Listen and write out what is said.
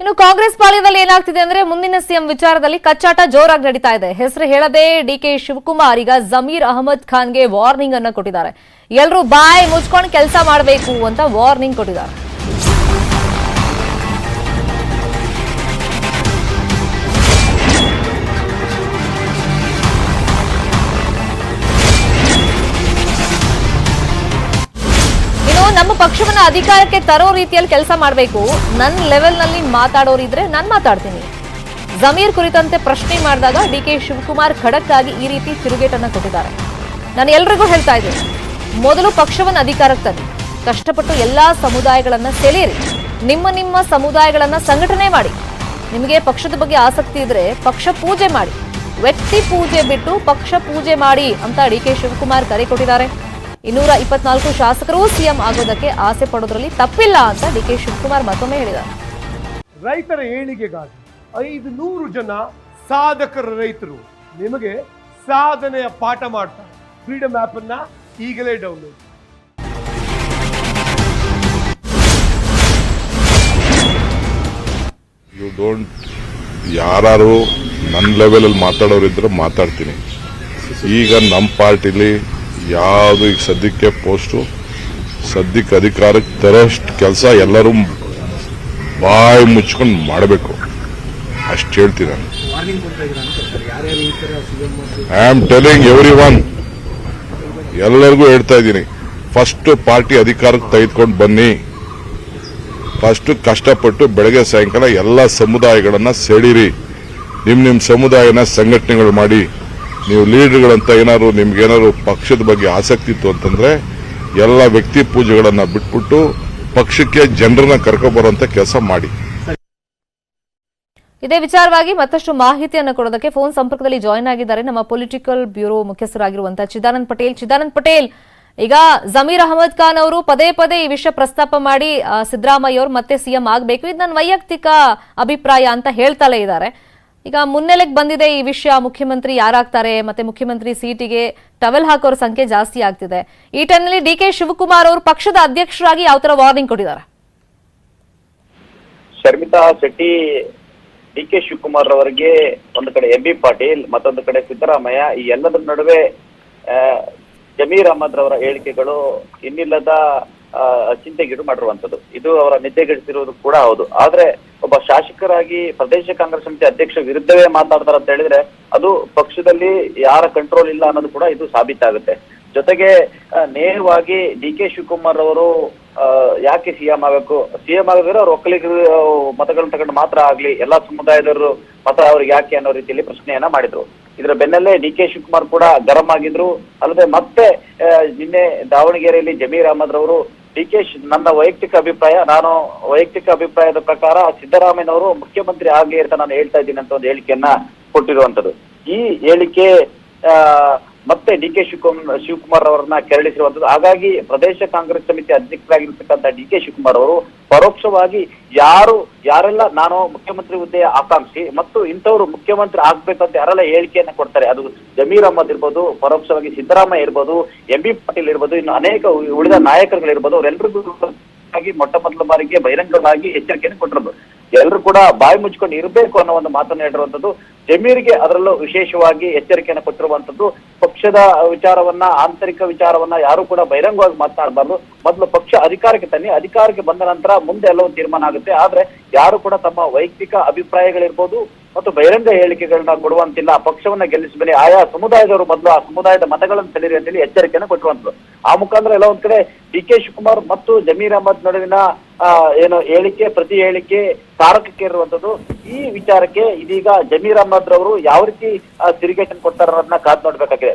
ಇನ್ನು ಕಾಂಗ್ರೆಸ್ ಪಾಳ್ಯದಲ್ಲಿ ಏನಾಗ್ತಿದೆ ಅಂದ್ರೆ ಮುಂದಿನ ಸಿಎಂ ವಿಚಾರದಲ್ಲಿ ಕಚ್ಚಾಟ ಜೋರಾಗಿ ನಡೀತಾ ಇದೆ. ಹೆಸರು ಹೇಳದೆ ಡಿಕೆ ಶಿವಕುಮಾರ್ ಈಗ ಜಮೀರ್ ಅಹಮದ್ ಖಾನ್ಗೆ ವಾರ್ನಿಂಗ್ ಅನ್ನ ಕೊಟ್ಟಿದ್ದಾರೆ. ಎಲ್ಲರೂ ಬಾಯ್ ಮುಚ್ಕೊಂಡು ಕೆಲಸ ಮಾಡಬೇಕು ಅಂತ ವಾರ್ನಿಂಗ್ ಕೊಟ್ಟಿದ್ದಾರೆ. ನಮ್ಮ ಪಕ್ಷವನ್ನ ಅಧಿಕಾರಕ್ಕೆ ತರೋ ರೀತಿಯಲ್ಲಿ ಕೆಲಸ ಮಾಡಬೇಕು. ನನ್ನ ಲೆವೆಲ್ನಲ್ಲಿ ಮಾತಾಡೋರಿದ್ರೆ ನಾನು ಮಾತಾಡ್ತೀನಿ. ಜಮೀರ್ ಕುರಿತಂತೆ ಪ್ರಶ್ನೆ ಮಾಡಿದಾಗ ಡಿ ಕೆ ಶಿವಕುಮಾರ್ ಖಡಕ್ ಆಗಿ ಈ ರೀತಿ ತಿರುಗೇಟನ್ನು ಕೊಟ್ಟಿದ್ದಾರೆ. ನಾನು ಎಲ್ರಿಗೂ ಹೇಳ್ತಾ ಇದ್ದೀನಿ, ಮೊದಲು ಪಕ್ಷವನ್ನು ಅಧಿಕಾರಕ್ಕೆ ತನ್ನಿ. ಕಷ್ಟಪಟ್ಟು ಎಲ್ಲಾ ಸಮುದಾಯಗಳನ್ನ ಸೆಳೆಯಿರಿ. ನಿಮ್ಮ ನಿಮ್ಮ ಸಮುದಾಯಗಳನ್ನ ಸಂಘಟನೆ ಮಾಡಿ. ನಿಮಗೆ ಪಕ್ಷದ ಬಗ್ಗೆ ಆಸಕ್ತಿ ಇದ್ರೆ ಪಕ್ಷ ಪೂಜೆ ಮಾಡಿ. ವ್ಯಕ್ತಿ ಪೂಜೆ ಬಿಟ್ಟು ಪಕ್ಷ ಪೂಜೆ ಮಾಡಿ ಅಂತ ಡಿ ಕೆ ಶಿವಕುಮಾರ್ ಕರೆ ಕೊಟ್ಟಿದ್ದಾರೆ. ಇನ್ನೂರ ಇಪ್ಪತ್ನಾಲ್ಕು ಶಾಸಕರು ಸಿಎಂ ಆಗೋದಕ್ಕೆ ಆಸೆ ಪಡೋದ್ರಲ್ಲಿ ತಪ್ಪಿಲ್ಲ ಅಂತ ಡಿ ಕೆ ಶಿವಕುಮಾರ್ ಮತ್ತೊಮ್ಮೆ ಹೇಳಿದರು ರೈತರ ಏಳಿಗೆಗಾಗಿ ಐದು ನೂರು ಜನ ಸಾಧಕರ ರೈತರು ನಿಮಗೆ ಸಾಧನೆಯ ಪಾಠ ಮಾಡ್ತಾರೆ. ಫ್ರೀಡಮ್ ಆಪ್ ಅನ್ನ ಈಗಲೇ ಡೌನ್ಲೋಡ್ ಯು ಡೋಂಟ್ ಯಾರು ನನ್ನ ಲೆವೆಲಲ್ಲಿ ಮಾತಾಡೋರಿದ್ರೆ ಮಾತಾಡ್ತೀನಿ. ಈಗ ನಮ್ಮ ಪಾರ್ಟಿಲಿ ಯಾವುದು ಈಗ ಸದ್ಯಕ್ಕೆ ಪೋಸ್ಟು? ಸದ್ಯಕ್ಕೆ ಅಧಿಕಾರಕ್ಕೆ ತರೋಷ್ಟು ಕೆಲಸ ಎಲ್ಲರೂ ಬಾಯಿ ಮುಚ್ಕೊಂಡು ಮಾಡಬೇಕು. ಅಷ್ಟು ಹೇಳ್ತೀನಿ ನಾನು. I am telling everyone ಎಲ್ಲರಿಗೂ ಹೇಳ್ತಾ ಇದ್ದೀನಿ. ಫಸ್ಟ್ ಪಾರ್ಟಿ ಅಧಿಕಾರಕ್ಕೆ ತೆಗೆದುಕೊಂಡು ಬನ್ನಿ. ಫಸ್ಟ್ ಕಷ್ಟಪಟ್ಟು ಬೆಳಗ್ಗೆ ಸಾಯಂಕಾಲ ಎಲ್ಲ ಸಮುದಾಯಗಳನ್ನ ಸೆಳೀರಿ. ನಿಮ್ಮ ನಿಮ್ಮ ಸಮುದಾಯನ ಸಂಘಟನೆಗಳು ಮಾಡಿ. ನೀವು ಲೀಡರ್ಗಳಂತ ಏನಾದ್ರು ನಿಮ್ಗೇನಾದ್ರು ಪಕ್ಷದ ಬಗ್ಗೆ ಆಸಕ್ತಿ ಇತ್ತು ಅಂತಂದ್ರೆ ಎಲ್ಲ ವ್ಯಕ್ತಿ ಪೂಜೆಗಳನ್ನ ಬಿಟ್ಬಿಟ್ಟು ಪಕ್ಷಕ್ಕೆ ಜನರನ್ನ ಕರ್ಕೊಬರುವಂತ ಕೆಲಸ ಮಾಡಿ. ಇದೇ ವಿಚಾರವಾಗಿ ಮತ್ತಷ್ಟು ಮಾಹಿತಿಯನ್ನು ಕೊಡೋದಕ್ಕೆ ಫೋನ್ ಸಂಪರ್ಕದಲ್ಲಿ ಜಾಯಿನ್ ಆಗಿದ್ದಾರೆ ನಮ್ಮ ಪೊಲಿಟಿಕಲ್ ಬ್ಯೂರೋ ಮುಖ್ಯಸ್ಥರಾಗಿರುವಂತಹ ಚಿದಾನಂದ್ ಪಟೇಲ್. ಚಿದಾನಂದ್ ಪಟೇಲ್, ಈಗ ಜಮೀರ್ ಅಹಮದ್ ಖಾನ್ ಅವರು ಪದೇ ಪದೇ ಈ ವಿಷಯ ಪ್ರಸ್ತಾಪ ಮಾಡಿ ಸಿದ್ದರಾಮಯ್ಯ ಅವರು ಮತ್ತೆ ಸಿಎಂ ಆಗಬೇಕು. ಇದು ನನ್ನ ವೈಯಕ್ತಿಕ ಅಭಿಪ್ರಾಯ ಅಂತ ಹೇಳ್ತಲೇ ಇದ್ದಾರೆ. ಈಗ ಮುನ್ನೆಲೆಗೆ ಬಂದಿದೆ ಈ ವಿಷಯ. ಮುಖ್ಯಮಂತ್ರಿ ಯಾರಾಗ್ತಾರೆ? ಮತ್ತೆ ಮುಖ್ಯಮಂತ್ರಿ ಸೀಟಿಗೆ ಟವೆಲ್ ಹಾಕೋರ ಸಂಖ್ಯೆ ಜಾಸ್ತಿ ಆಗ್ತಿದೆ. ಈ ಟೈಮ್ನಲ್ಲಿ ಡಿ ಕೆ ಶಿವಕುಮಾರ್ ಅವರು ಪಕ್ಷದ ಅಧ್ಯಕ್ಷರಾಗಿ ಯಾವ ತರ ವಾರ್ನಿಂಗ್ ಕೊಟ್ಟಿದ್ದಾರೆ? ಶರ್ಮಿತಾ ಶೆಟ್ಟಿ, ಡಿ ಕೆ ಶಿವಕುಮಾರ್ ಅವರಿಗೆ ಒಂದು ಕಡೆ ಎಂ ಬಿ ಪಾಟೀಲ್, ಮತ್ತೊಂದು ಕಡೆ ಸಿದ್ದರಾಮಯ್ಯ, ಈ ಎಲ್ಲದರ ನಡುವೆ ಜಮೀರ್ ಅಹಮದ್ ರವರ ಹೇಳಿಕೆಗಳು ಇನ್ನಿಲ್ಲದ ಚಿಂತೆಗೀಡು ಮಾಡಿರುವಂತದ್ದು ಇದು ಅವರ ನಿದ್ದೆಗೆಡಿಸಿರುವುದು ಕೂಡ ಹೌದು. ಆದ್ರೆ ಒಬ್ಬ ಶಾಸಕರಾಗಿ ಪ್ರದೇಶ ಕಾಂಗ್ರೆಸ್ ಸಮಿತಿ ಅಧ್ಯಕ್ಷ ವಿರುದ್ಧವೇ ಮಾತಾಡ್ತಾರೆ ಅಂತ ಹೇಳಿದ್ರೆ ಅದು ಪಕ್ಷದಲ್ಲಿ ಯಾರ ಕಂಟ್ರೋಲ್ ಇಲ್ಲ ಅನ್ನೋದು ಕೂಡ ಇದು ಸಾಬೀತಾಗುತ್ತೆ. ಜೊತೆಗೆ ನೇರವಾಗಿ ಡಿ ಕೆ ಶಿವಕುಮಾರ್ ಅವರು ಯಾಕೆ ಸಿಎಂ ಆಗಬೇಕು? ಸಿಎಂ ಆಗಿದ್ರೆ ಅವ್ರ ಒಕ್ಕಲಿಗ, ಮತಗಳನ್ನ ತಗೊಂಡು ಮಾತ್ರ ಆಗ್ಲಿ, ಎಲ್ಲಾ ಸಮುದಾಯದವರು ಮತ ಅವ್ರಿಗೆ ಯಾಕೆ ಅನ್ನೋ ರೀತಿಯಲ್ಲಿ ಪ್ರಶ್ನೆಯನ್ನ ಮಾಡಿದ್ರು. ಇದರ ಬೆನ್ನಲ್ಲೇ ಡಿ ಕೆ ಶಿವಕುಮಾರ್ ಕೂಡ ಗರಂ ಆಗಿದ್ರು. ಅಲ್ಲದೆ ಮತ್ತೆ ನಿನ್ನೆ ದಾವಣಗೆರೆಯಲ್ಲಿ ಜಮೀರ್ ಅಹಮದ್ ರವರು ಡಿ ಕೆ ನನ್ನ ವೈಯಕ್ತಿಕ ಅಭಿಪ್ರಾಯ, ನಾನು ವೈಯಕ್ತಿಕ ಅಭಿಪ್ರಾಯದ ಪ್ರಕಾರ ಸಿದ್ದರಾಮಯ್ಯನವರು ಮುಖ್ಯಮಂತ್ರಿ ಆಗ್ಲಿ ಅಂತ ನಾನು ಹೇಳ್ತಾ ಇದ್ದೀನಿ ಅಂತ ಒಂದು ಹೇಳಿಕೆಯನ್ನ ಕೊಟ್ಟಿರುವಂತದ್ದು ಈ ಹೇಳಿಕೆ ಮತ್ತೆ ಡಿ ಕೆ ಶಿವಕುಮಾರ್ ಶಿವಕುಮಾರ್ ಅವರನ್ನ ಕೆರಳಿಸಿರುವಂತದ್ದು ಹಾಗಾಗಿ ಪ್ರದೇಶ ಕಾಂಗ್ರೆಸ್ ಸಮಿತಿ ಅಧ್ಯಕ್ಷರಾಗಿರ್ತಕ್ಕಂಥ ಡಿ ಕೆ ಶಿವಕುಮಾರ್ ಅವರು ಪರೋಕ್ಷವಾಗಿ ಯಾರು, ಯಾರೆಲ್ಲ ನಾನು ಮುಖ್ಯಮಂತ್ರಿ ಹುದ್ದೆಯ ಆಕಾಂಕ್ಷಿ ಮತ್ತು ಇಂಥವ್ರು ಮುಖ್ಯಮಂತ್ರಿ ಆಗ್ಬೇಕಂತ ಯಾರೆಲ್ಲ ಹೇಳಿಕೆಯನ್ನ ಕೊಡ್ತಾರೆ, ಅದು ಜಮೀರ್ ಅಹಮದ್ ಇರ್ಬೋದು, ಪರೋಕ್ಷವಾಗಿ ಸಿದ್ದರಾಮಯ್ಯ ಇರ್ಬೋದು, ಎಂ ಬಿ ಪಾಟೀಲ್ ಇರ್ಬೋದು, ಇನ್ನು ಅನೇಕ ಉಳಿದ ನಾಯಕರುಗಳಿರ್ಬೋದು ಅವರೆಲ್ಲರಿಗೂ ಮೊಟ್ಟ ಮೊದಲ ಬಾರಿಗೆ ಬಹಿರಂಗವಾಗಿ ಎಚ್ಚರಿಕೆಯನ್ನು ಕೊಟ್ಟಿರೋದು. ಎಲ್ಲರೂ ಕೂಡ ಬಾಯಿ ಮುಚ್ಕೊಂಡು ಇರಬೇಕು ಅನ್ನೋ ಒಂದು ಮಾತನ್ನ ಹೇಳಿರುವಂತದ್ದು ಜಮೀರ್ಗೆ ಅದರಲ್ಲೂ ವಿಶೇಷವಾಗಿ ಎಚ್ಚರಿಕೆಯನ್ನು ಕೊಟ್ಟಿರುವಂತದ್ದು ಪಕ್ಷದ ವಿಚಾರವನ್ನ, ಆಂತರಿಕ ವಿಚಾರವನ್ನ ಯಾರು ಕೂಡ ಬಹಿರಂಗವಾಗಿ ಮಾತನಾಡಬಾರ್ದು ಮೊದಲು ಪಕ್ಷ ಅಧಿಕಾರಕ್ಕೆ ತನ್ನಿ, ಅಧಿಕಾರಕ್ಕೆ ಬಂದ ನಂತರ ಮುಂದೆ ಎಲ್ಲವೂ ತೀರ್ಮಾನ ಆಗುತ್ತೆ. ಆದ್ರೆ ಯಾರು ಕೂಡ ತಮ್ಮ ವೈಯಕ್ತಿಕ ಅಭಿಪ್ರಾಯಗಳಿರ್ಬೋದು ಮತ್ತು ಬಹಿರಂಗ ಹೇಳಿಕೆಗಳನ್ನ ಕೊಡುವಂತಿಲ್ಲ. ಪಕ್ಷವನ್ನ ಗೆಲ್ಲಿಸಬೇಡಿ ಆಯಾ ಸಮುದಾಯದವರು ಮೊದಲು ಆ ಸಮುದಾಯದ ಮತಗಳನ್ನು ಸೆಳೆರಿ ಅಂತೇಳಿ ಎಚ್ಚರಿಕೆಯನ್ನು ಕೊಟ್ಟಿರುವಂತದ್ದು ಆ ಮುಖಾಂತರ ಎಲ್ಲ ಒಂದ್ ಕಡೆ ಡಿ ಕೆ ಶಿವಕುಮಾರ್ ಮತ್ತು ಜಮೀರ್ ಅಹಮದ್ ನಡುವಿನ ಏನು ಹೇಳಿಕೆ, ಪ್ರತಿ ಹೇಳಿಕೆ ತಾರಕಕ್ಕೆ ಇರುವಂತದ್ದು. ಈ ವಿಚಾರಕ್ಕೆ ಇದೀಗ ಜಮೀರ್ ಅಹಮದ್ ರವರು ಯಾವ ರೀತಿ ಇರಿಗೇಷನ್ ಕೊಡ್ತಾರ ಅನ್ನೋದನ್ನ ಕಾದ್ ನೋಡ್ಬೇಕಾಗಿದೆ.